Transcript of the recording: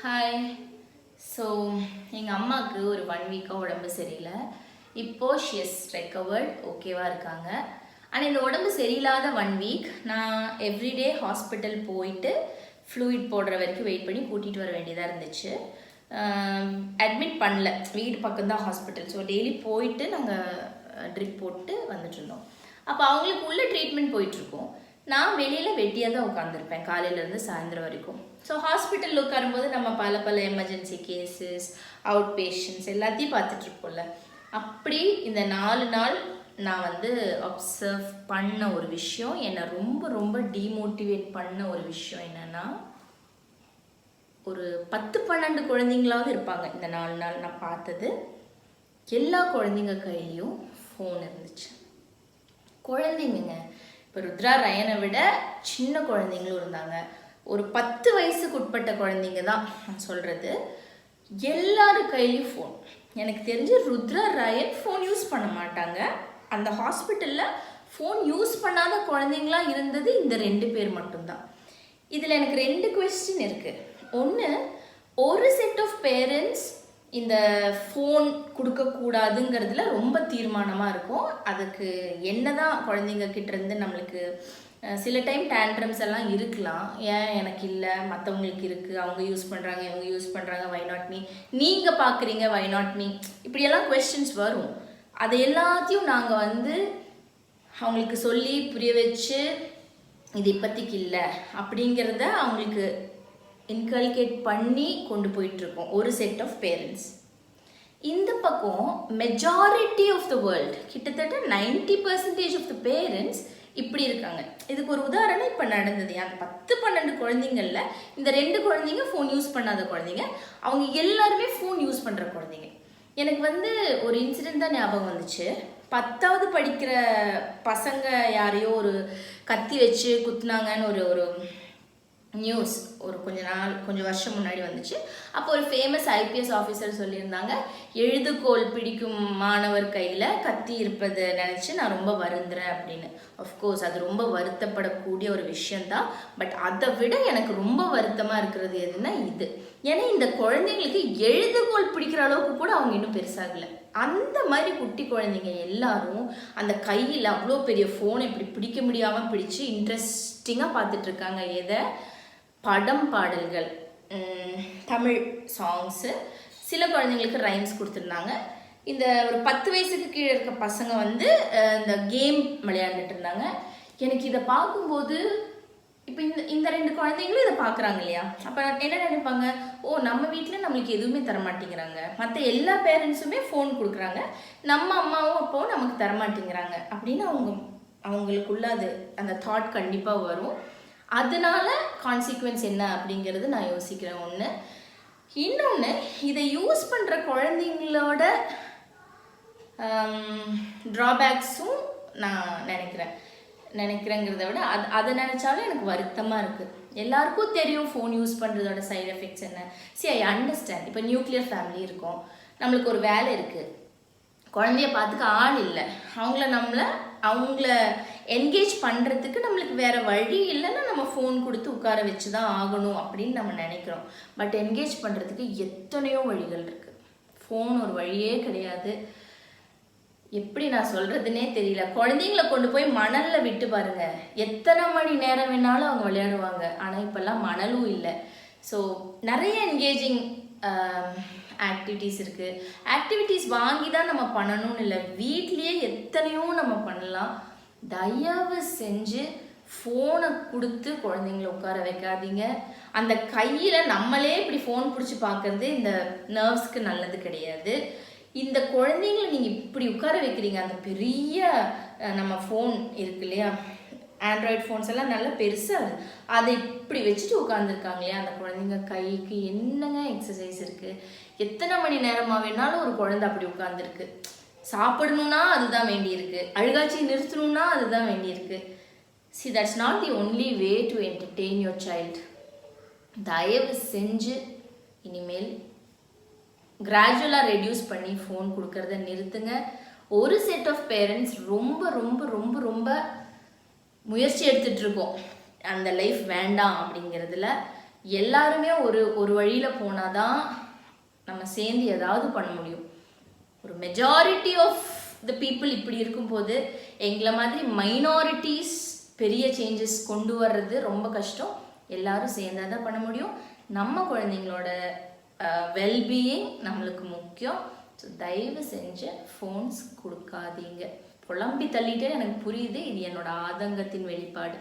Hi so எங்கள் அம்மாவுக்கு ஒரு ஒன் வீக்காக உடம்பு சரியில்லை. இப்போது ஷி எஸ் ரெக்கவர்ட் ஓகேவாக இருக்காங்க. ஆனால் இந்த உடம்பு சரியில்லாத ஒன் வீக் நான் எவ்ரிடே ஹாஸ்பிட்டல் போயிட்டு ஃப்ளூயிட் போடுற வரைக்கும் வெயிட் பண்ணி கூட்டிகிட்டு வர வேண்டியதாக இருந்துச்சு. அட்மிட் பண்ணல. வீடு பக்கம் தான் ஹாஸ்பிட்டல் ஸோ டெய்லி போயிட்டு நாங்கள் ட்ரிப் போட்டு வந்துட்டுருந்தோம் அப்போ அவங்களுக்கு உள்ள ட்ரீட்மெண்ட் போயிட்டுருக்கோம் நான் வெளியில் வெட்டியாக தான் உட்காந்துருப்பேன் காலையிலேருந்து சாயந்தரம் வரைக்கும். ஸோ ஹாஸ்பிட்டலில் உட்காரும்போது நம்ம பல பல எமர்ஜென்சி கேசஸ் அவுட் பேஷண்ட்ஸ் எல்லாத்தையும் பார்த்துட்ருப்போம்ல அப்படி இந்த நாலு நாள் நான் வந்து அப்சர்வ் பண்ண ஒரு விஷயம் என்னை ரொம்ப ரொம்ப டிமோட்டிவேட் பண்ண ஒரு விஷயம் என்னென்னா ஒரு பத்து பன்னெண்டு குழந்தைங்களாவது இருப்பாங்க. இந்த நாலு நாள் நான் பார்த்தது. எல்லா குழந்தைங்க கையிலையும் ஃபோன் இருந்துச்சு. குழந்தைங்கங்க இப்போ ருத்ரா ரயனை விட சின்ன குழந்தைங்களும் இருந்தாங்க. ஒரு பத்து வயசுக்கு உட்பட்ட குழந்தைங்க தான் நான் சொல்கிறது எல்லாரு கையிலையும் ஃபோன் எனக்கு தெரிஞ்சு ருத்ரா ரயன் ஃபோன் யூஸ் பண்ண மாட்டாங்க. அந்த ஹாஸ்பிட்டலில் ஃபோன் யூஸ் பண்ணாத குழந்தைங்களா இருந்தது இந்த ரெண்டு பேர் மட்டும்தான். இதில் எனக்கு ரெண்டு கொஸ்டின் இருக்குது ஒன்று ஒரு செட் ஆஃப் பேரண்ட்ஸ் இந்த ஃபோன் கொடுக்கக்கூடாதுங்கிறதுல ரொம்ப தீர்மானமாக இருக்கும். அதுக்கு என்னதான் குழந்தைங்க கிட்டேருந்து நம்மளுக்கு சில டைம் டேண்ட்ரம்ஸ் எல்லாம் இருக்கலாம். ஏன் எனக்கு இல்லை? மற்றவங்களுக்கு இருக்குது அவங்க யூஸ் பண்ணுறாங்க இவங்க யூஸ் பண்ணுறாங்க வை நாட் மீ நீங்கள் பார்க்குறீங்க வை நாட் மீ இப்படியெல்லாம் கொஸ்டின்ஸ் வரும். அதை எல்லாத்தையும் நாங்கள் வந்து அவங்களுக்கு சொல்லி புரிய வச்சு இது இப்போதைக்கு இல்லை. அப்படிங்கிறத அவங்களுக்கு இன்கல்கேட் பண்ணி கொண்டு போயிட்டுருக்கோம். ஒரு செட் ஆஃப் பேரண்ட்ஸ் இந்த பக்கம் மெஜாரிட்டி ஆஃப் த வேர்ல்ட் கிட்டத்தட்ட ninety percentage of the parents இப்படி இருக்காங்க. இதுக்கு ஒரு உதாரணம் இப்போ நடந்தது. அந்த பத்து பன்னெண்டு குழந்தைங்களில் இந்த ரெண்டு குழந்தைங்க ஃபோன் யூஸ் பண்ணாத குழந்தைங்க. அவங்க எல்லாருமே ஃபோன் யூஸ் பண்ணுற குழந்தைங்க. எனக்கு வந்து ஒரு இன்சிடென்ட் தான் ஞாபகம் வந்துச்சு. பத்தாவது படிக்கிற பசங்க யாரையோ ஒரு கத்தி வச்சு குத்துனாங்கன்னு ஒரு ஒரு நியூஸ் ஒரு கொஞ்ச நாள் கொஞ்சம் வருஷம் முன்னாடி வந்துச்சு. அப்போ ஒரு ஃபேமஸ் ஐபிஎஸ் ஆஃபீஸர் சொல்லியிருந்தாங்க எழுதுகோல் பிடிக்கும் மாணவர் கையில் கத்தி இருப்பதை நினச்சி நான் ரொம்ப வருந்துறேன் அப்படின்னு. அஃப்கோர்ஸ் அது ரொம்ப வருத்தப்படக்கூடிய ஒரு விஷயந்தான் பட் அதை விட எனக்கு ரொம்ப வருத்தமாக இருக்கிறது எதுனா இது. ஏன்னா இந்த குழந்தைங்களுக்கு எழுதுகோல் பிடிக்கிற அளவுக்கு கூட அவங்க இன்னும் பெருசாகலை. அந்த மாதிரி குட்டி குழந்தைங்க எல்லாரும் அந்த கையில் அவ்வளோ பெரிய ஃபோனை இப்படி பிடிக்க முடியாமல் பிடிச்சு இன்ட்ரெஸ்டிங்காக பார்த்துட்ருக்காங்க எதை? படம் பாடல்கள் தமிழ் சாங்ஸு சில குழந்தைங்களுக்கு ரைம்ஸ் கொடுத்துருந்தாங்க. இந்த ஒரு பத்து வயசுக்கு கீழே இருக்க பசங்க வந்து இந்த கேம் விளையாண்டுட்டு இருந்தாங்க. எனக்கு இதை பார்க்கும்போது இப்போ இந்த இந்த ரெண்டு குழந்தைங்களும் இதை பார்க்குறாங்க இல்லையா? அப்போ என்ன நினைப்பாங்க? ஓ நம்ம வீட்டில் நம்மளுக்கு எதுவுமே தர மாட்டேங்கிறாங்க மற்ற எல்லா பேரண்ட்ஸுமே ஃபோன் கொடுக்குறாங்க. நம்ம அம்மாவும் அப்பாவும் நமக்கு தர மாட்டேங்கிறாங்க அப்படின்னு அவங்க அவங்களுக்குள்ள அது அந்த தாட் கண்டிப்பாக வரும். அதனால கான்சிக்வன்ஸ் என்ன அப்படிங்கிறது நான் யோசிக்கிறேன். ஒன்று இன்னொன்று இதை யூஸ் பண்ணுற குழந்தைங்களோட ட்ராபேக்ஸும் நான் நினைக்கிறேன். நினைக்கிறேங்கிறத விட அது அதை நினச்சாலும் எனக்கு வருத்தமாக இருக்குது எல்லாருக்கும் தெரியும் ஃபோன் யூஸ் பண்ணுறதோட சைட் எஃபெக்ட்ஸ் என்ன. சி ஐ அண்டர்ஸ்டாண்ட் இப்போ நியூக்ளியர் ஃபேமிலி இருக்கும். நம்மளுக்கு ஒரு வேலை இருக்குது குழந்தைய பார்த்துக்க ஆள் இல்லை. அவங்கள நம்மளை அவங்கள என்கேஜ் பண்ணுறதுக்கு நம்மளுக்கு வேறு வழி இல்லைன்னா நம்ம ஃபோன் கொடுத்து உட்கார வச்சு தான் ஆகணும் அப்படின்னு நம்ம நினைக்கிறோம். பட் என்கேஜ் பண்ணுறதுக்கு எத்தனையோ வழிகள் இருக்குது ஃபோன் ஒரு வழியே கிடையாது. எப்படி நான் சொல்கிறதுனே தெரியல. குழந்தைங்கள கொண்டு போய் மணலில் விட்டு பாருங்கள் எத்தனை மணி நேரம் வேணாலும் அவங்க விளையாடுவாங்க. ஆனால் இப்போல்லாம் மணலும் இல்லை. ஸோ நிறைய என்கேஜிங் ஆக்டிவிட்டீஸ் இருக்குது ஆக்டிவிட்டீஸ் வாங்கி தான் நம்ம பண்ணணும்னு இல்லை. வீட்லேயே எத்தனையோ நம்ம பண்ணலாம். தயவு செஞ்சு ஃபோனை கொடுத்து குழந்தைங்கள உட்கார வைக்காதீங்க. அந்த கையில் நம்மளே இப்படி ஃபோன் பிடிச்சி பார்க்குறது இந்த நர்வ்ஸ்க்கு நல்லது கிடையாது. இந்த குழந்தைங்களை நீங்கள் இப்படி உட்கார வைக்கிறீங்க. அந்த பெரிய நம்ம ஃபோன் இருக்கு இல்லையா? ஆண்ட்ராய்ட் ஃபோன்ஸ் எல்லாம் நல்லா பெருசாக அதை இப்படி வச்சுட்டு உட்காந்துருக்காங்க இல்லையா அந்த குழந்தைங்க கைக்கு என்னங்க எக்ஸசைஸ் இருக்குது எத்தனை மணி நேரமாக வேணாலும் ஒரு குழந்தை அப்படி உட்காந்துருக்கு சாப்பிடணும்னா அதுதான் வேண்டியிருக்கு. அழுகாட்சி நிறுத்தணும்னா அதுதான் வேண்டியிருக்கு. See that's not the only way to entertain your child தயவு செஞ்சு இனிமேல் கிராஜுவலாக ரெடியூஸ் பண்ணி ஃபோன் கொடுக்கறத நிறுத்துங்க. ஒரு செட் ஆஃப் பேரண்ட்ஸ் ரொம்ப ரொம்ப ரொம்ப ரொம்ப முயற்சி எடுத்துட்ருக்கோம். அந்த லைஃப் வேண்டாம் அப்படிங்கிறதுல எல்லாருமே ஒரு ஒரு வழியில் போனால் தான் நம்ம சேர்ந்து ஏதாவது பண்ண முடியும். ஒரு மெஜாரிட்டி ஆஃப் த பீப்புள் இப்படி இருக்கும்போது எங்களை மாதிரி மைனாரிட்டிஸ் பெரிய சேஞ்சஸ் கொண்டு வர்றது ரொம்ப கஷ்டம். எல்லாரும் சேர்ந்தால் தான் பண்ண முடியும். நம்ம குழந்தைங்களோட வெல்பீயிங் நம்மளுக்கு முக்கியம். ஸோ தயவு செஞ்சு ஃபோன்ஸ் கொடுக்காதீங்க. புலம்பி தள்ளிட்டே எனக்கு புரியுது இது என்னோட ஆதங்கத்தின் வெளிப்பாடு.